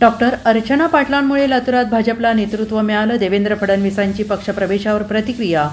Doctor Archana पाटलांमुळे लातूरात भाजपला नेतृत्व मिळालं. देवेंद्र फडणवीसांची पक्षप्रवेशावर प्रतिक्रिया.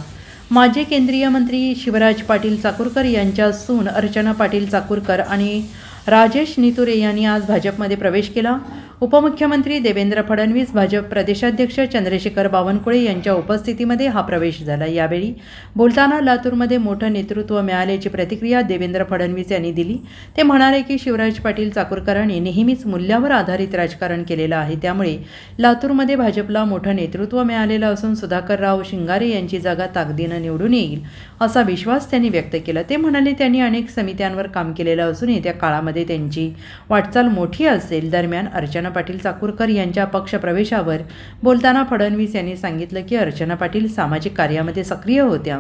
माजी केंद्रीय मंत्री शिवराज पाटील चाकूरकर यांच्या सून अर्चना पाटील चाकूरकर आणि राजेश नितुरे यांनी आज भाजपमध्ये प्रवेश केला. उपमुख्यमंत्री देवेंद्र फडणवीस भाजप प्रदेशाध्यक्ष चंद्रशेखर बावनकुळे यांच्या उपस्थितीमध्ये हा प्रवेश झाला. यावेळी बोलताना लातूरमध्ये मोठं नेतृत्व मिळाल्याची प्रतिक्रिया देवेंद्र फडणवीस यांनी दिली. ते म्हणाले की शिवराज पाटील चाकूरकरांनी नेहमीच मूल्यावर आधारित राजकारण केलेलं आहे. त्यामुळे लातूरमध्ये भाजपला मोठं नेतृत्व मिळालेलं असून सुधाकरराव शिंगारे यांची जागा ताकदीनं निवडून येईल असा विश्वास त्यांनी व्यक्त केला. ते म्हणाले त्यांनी अनेक समित्यांवर काम केलेलं असून येत्या काळामध्ये त्यांची वाटचाल मोठी असेल. दरम्यान अर्चना पाटील चाकूरकर यांच्या पक्षप्रवेशावर बोलताना फडणवीस यांनी सांगितलं की अर्चना पाटील सामाजिक कार्यामध्ये सक्रिय होत्या.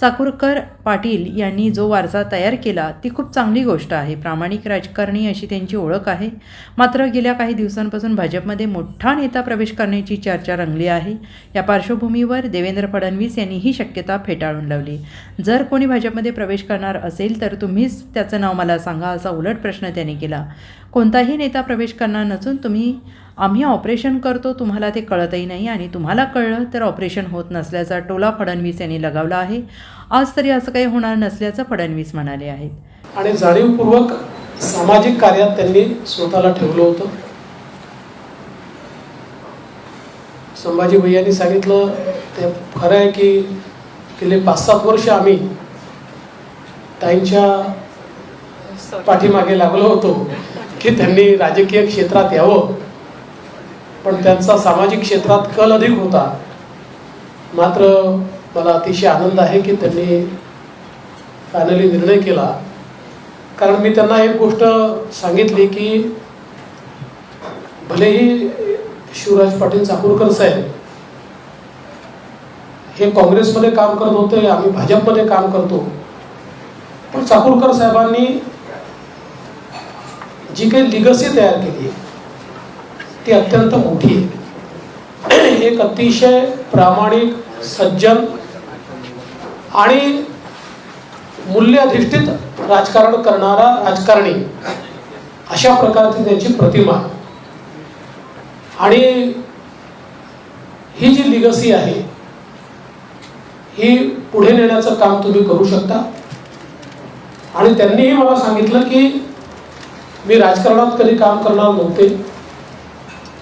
चाकूरकर पाटील यांनी जो वारसा तयार केला ती खूप चांगली गोष्ट आहे. प्रामाणिक राजकारणी अशी त्यांची ओळख आहे. मात्र गेल्या काही दिवसांपासून भाजपमध्ये मोठा नेता प्रवेश करण्याची चर्चा रंगली आहे. या पार्श्वभूमीवर देवेंद्र फडणवीस यांनी ही शक्यता फेटाळून लावली. जर कोणी भाजपमध्ये प्रवेश करणार असेल तर तुम्हीच त्याचं नाव मला सांगा असा उलट प्रश्न त्याने केला. कोणताही नेता प्रवेश करणार नसून तुम्ही आम्ही ऑपरेशन करतो तुम्हाला ते कळतही नाही आणि तुम्हाला कळलं तर ऑपरेशन होत नसल्याचा टोला फडणवीस यांनी लगावला आहे. आज तरी असं काही होणार नसल्याचं फडणवीस म्हणाले आहेत. आणि जाणीवपूर्वक सामाजिक कार्यात त्यांनी स्वतःला ठेवलं होतं. संभाजी भैयांनी सांगितलं ते खरं आहे की गेले पाच सात वर्ष आम्ही त्यांच्या पाठीमागे लागलो होतो की त्यांनी राजकीय क्षेत्रात यावं. पण त्यांचा सामाजिक क्षेत्रात कल अधिक होता. मात्र मला अतिशय आनंद आहे की त्यांनी फायनली निर्णय केला. कारण मी त्यांना एक गोष्ट सांगितली की भलेही शिवराज पाटील चाकूरकर साहेब हे काँग्रेसमध्ये काम करत होते आम्ही भाजपमध्ये काम करतो. पण चाकूरकर साहेबांनी जी काही लिगसी तयार केली आहे ती अत्यंत मोठी आहे. एक अतिशय प्रामाणिक सज्जन आणि मूल्याधिष्ठित राजकारण करणारा राजकारणी अशा प्रकारची त्यांची प्रतिमा. आणि ही जी लिगसी आहे ही पुढे नेण्याचं काम तुम्ही करू शकता. आणि त्यांनीही मला सांगितलं की मी राजकारणात कधी काम करणार नव्हते.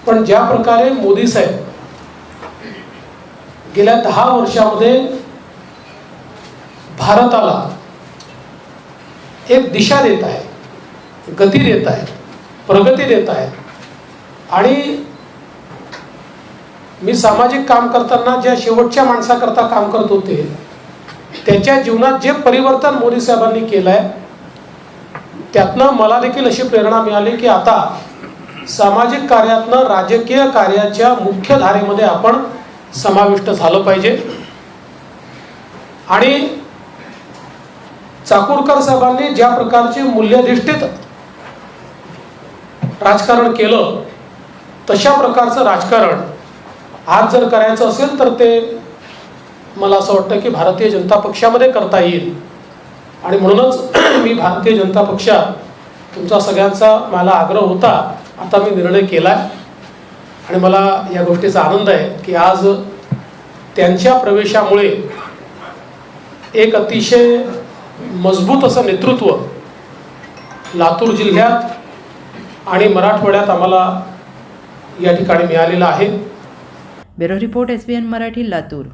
पण ज्या प्रकारे मोदी साहेब गेल्या दहा वर्षामध्ये भारताला एक दिशा देत आहे गती देत आहे प्रगती देत आहे आणि मी सामाजिक काम करताना ज्या शेवटच्या माणसाकरता काम करत होते त्याच्या जीवनात जे परिवर्तन मोदी साहेबांनी केलं आहे त्यातनं मला देखील अशी प्रेरणा मिळाली की आता सामाजिक कार्यातनं राजकीय कार्याच्या मुख्य धारेमध्ये आपण समाविष्ट झालं पाहिजे. आणि चाकूरकर साहेबांनी ज्या प्रकारचे मूल्याधिष्ठित राजकारण केलं तशा प्रकारचं राजकारण आज जर करायचं असेल तर ते मला असं वाटतं की भारतीय जनता पक्षामध्ये करता येईल. आणि म्हणूनच मी भारतीय जनता पक्षात तुमचा सगळ्यांचा मला आग्रह होता आता मी निर्णय केला आणि मला या गोष्टीचा आनंद आहे की आज त्यांच्या प्रवेशामुळे एक अतिशय मजबूत असं नेतृत्व लातूर जिल्ह्यात आणि मराठवाड्यात आम्हाला या ठिकाणी मिळालेलं आहे. Bureau report S B N Marathi Latur.